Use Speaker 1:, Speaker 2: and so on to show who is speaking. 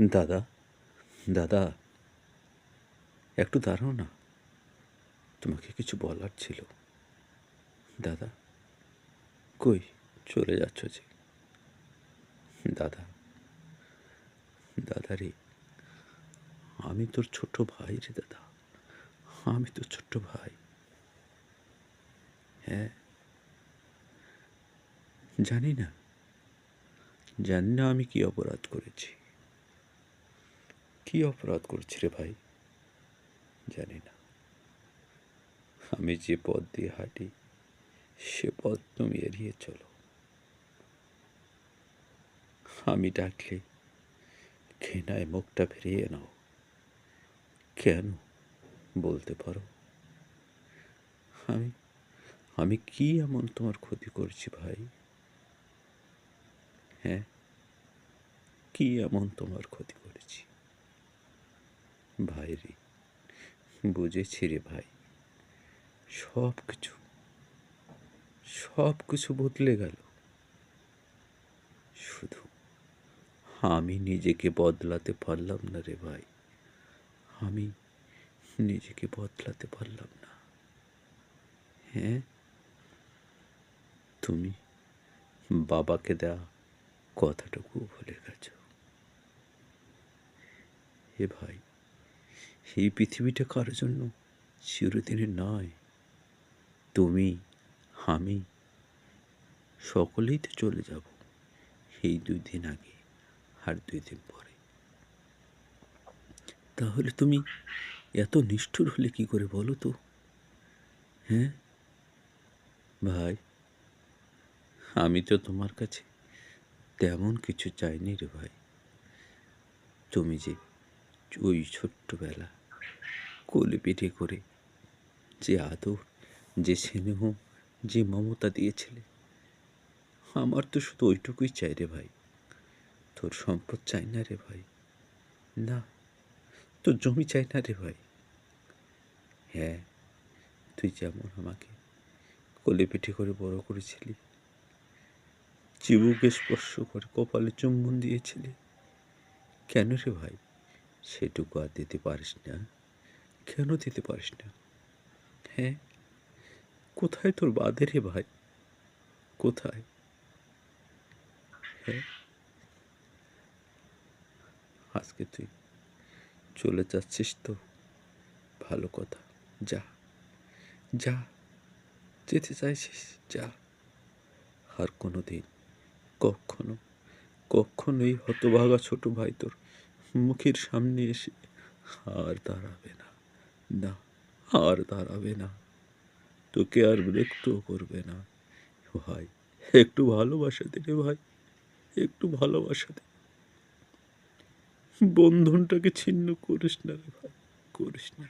Speaker 1: দাদা দাদা, একটু দাঁড়াও না। তোমাকে কিছু বলার ছিল। দাদা, কই চলে যাচ্ছ যে? দাদা দাদা রে আমি তোর ছোট ভাই রে দাদা, আমি তোর ছোট্ট ভাই। হ্যাঁ। জানি না জানি না আমি কি অপরাধ করেছি। কি অপরাধ করেছি রে ভাই? জানি না। আমি যে পথ দিয়ে হাঁটি, সে পথ তুমি এড়িয়ে চলো। আমি ডাকলে ঘৃণায় মুখটা ফিরিয়ে নাও। কেন বলতে পারো? আমি আমি কি এমন তোমার ক্ষতি করছি ভাই? হ্যাঁ কি এমন তোমার ক্ষতি করেছি? ভাই রে বুঝেছি রে ভাই। সব কিছু সব কিছু বদলে গেল। শুধু আমি নিজেকে বদলাতে পারলাম না রে ভাই। আমি নিজেকে বদলাতে পারলাম না। হ্যাঁ? তুমি বাবাকে দেওয়া কথাটুকু ভুলে গেছ। হে ভাই এই পৃথিবীটা কারোর জন্য? চিরদিনের নয়। তুমি, আমি, সকলেই তো চলে যাব সেই দুই দিন আগে আর দুই দিন পরে। তাহলে তুমি এত নিষ্ঠুর হলে কি করে বলো তো? হ্যাঁ? ভাই, আমি তো তোমার কাছে তেমন কিছু চাইনি রে ভাই। তুমি যে ওই ছোট্টবেলা কোলে পিঠে করে যে আদর, যে স্নেহ, যে মমতা দিয়েছিলে। আমার তো শুধু ওইটুকুই চাই রে ভাই। তোর সম্পদ চাই না রে ভাই। না, তোর জমি চাই না রে ভাই। হ্যাঁ তুই যেমন আমাকে কোলে পিঠে করে বড় করেছিলি, চিবুকে স্পর্শ করে কপালে চুম্বন দিয়েছিলি, কেন রে ভাই সেটুকু আর দিতে পারিস না? কেন যেতে পারিস না? হ্যাঁ? কোথায় তোর বাদে রে ভাই? কোথায়? হ্যাঁ? আজকে তুই চলে যাচ্ছিস তো? ভালো কথা। যা। যা। যেতে চাইছিস? যা। আর কোনো দিন কখনো, কখনোই হতভাগা ছোট ভাই তোর মুখের সামনে এসে আর দাঁড়াবে না। না, আর দাঁড়াবে না। তোকে আর বিরক্তও করবে না। ভাই, একটু ভালোবাসা দে রে ভাই, একটু ভালোবাসা দে। বন্ধনটাকে ছিন্ন করিস না রে ভাই, করিস না।